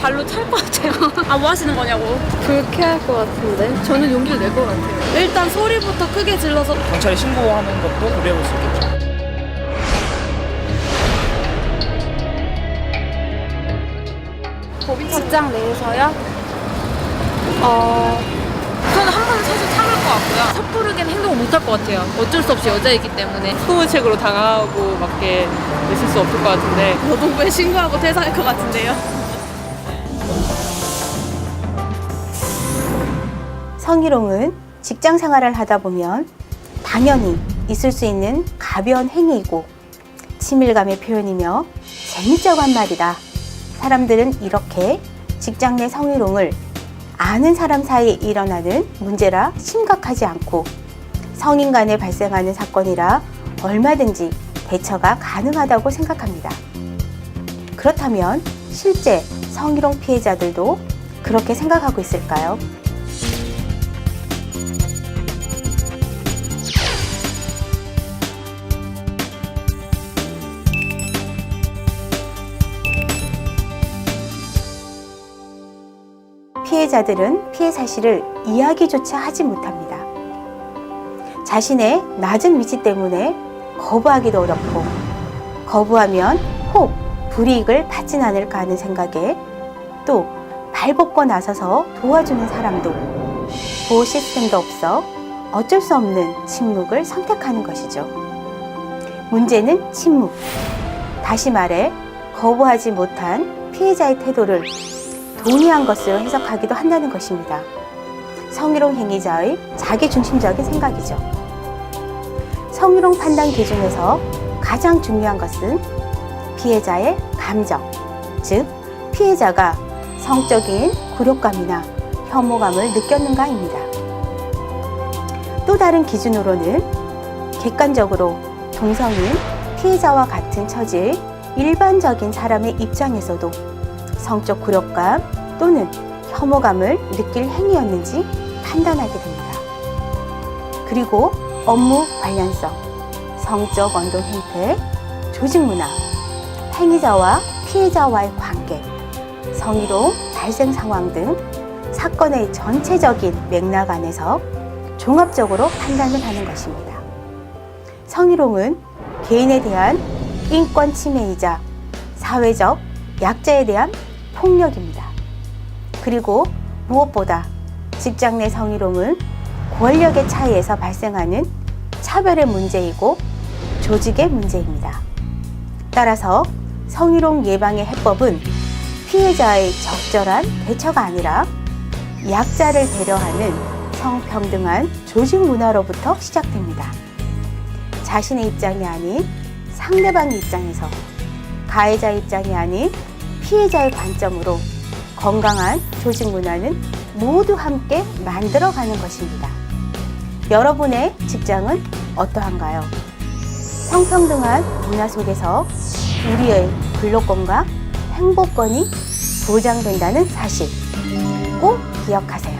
발로 찰 것 같아요. 아, 뭐 하시는 거냐고. 불쾌할 것 같은데. 저는 용기를 낼 것 같아요. 일단 소리부터 크게 질러서 경찰에 신고하는 것도 고려해볼 수 있겠죠. 직장 내에서요? 어, 저는 한 번은 사실 참을 것 같고요. 섣부르게는 행동을 못 할 것 같아요. 어쩔 수 없이 여자이기 때문에. 소문책으로 당하고 밖에 있을 수 없을 것 같은데 노동부에 신고하고 퇴사할 것 같은데요. 성희롱은 직장 생활을 하다 보면 당연히 있을 수 있는 가벼운 행위이고 친밀감의 표현이며 재미있자고 한 말이다. 사람들은 이렇게 직장 내 성희롱을 아는 사람 사이에 일어나는 문제라 심각하지 않고 성인 간에 발생하는 사건이라 얼마든지 대처가 가능하다고 생각합니다. 그렇다면 실제 성희롱 피해자들도 그렇게 생각하고 있을까요? 피해자들은 피해 사실을 이야기조차 하지 못합니다. 자신의 낮은 위치 때문에 거부하기도 어렵고, 거부하면 혹 불이익을 받진 않을까 하는 생각에 또 발벗고 나서서 도와주는 사람도 보호 시스템도 없어 어쩔 수 없는 침묵을 선택하는 것이죠. 문제는 침묵. 다시 말해, 거부하지 못한 피해자의 태도를 동의한 것으로 해석하기도 한다는 것입니다. 성희롱 행위자의 자기중심적인 생각이죠. 성희롱 판단 기준에서 가장 중요한 것은 피해자의 감정, 즉, 피해자가 성적인 굴욕감이나 혐오감을 느꼈는가입니다. 또 다른 기준으로는 객관적으로 동성인 피해자와 같은 처지의 일반적인 사람의 입장에서도 성적 굴욕감 또는 혐오감을 느낄 행위였는지 판단하게 됩니다. 그리고 업무 관련성, 성적 원동 행태, 조직 문화, 행위자와 피해자와의 관계, 성희롱 발생 상황 등 사건의 전체적인 맥락 안에서 종합적으로 판단을 하는 것입니다. 성희롱은 개인에 대한 인권 침해이자 사회적 약자에 대한 폭력입니다. 그리고 무엇보다 직장 내 성희롱은 권력의 차이에서 발생하는 차별의 문제이고 조직의 문제입니다. 따라서 성희롱 예방의 해법은 피해자의 적절한 대처가 아니라 약자를 배려하는 성평등한 조직 문화로부터 시작됩니다. 자신의 입장이 아닌 상대방의 입장에서 가해자 입장이 아닌 피해자의 관점으로 건강한 조직 문화는 모두 함께 만들어가는 것입니다. 여러분의 직장은 어떠한가요? 성평등한 문화 속에서 우리의 근로권과 행복권이 보장된다는 사실 꼭 기억하세요.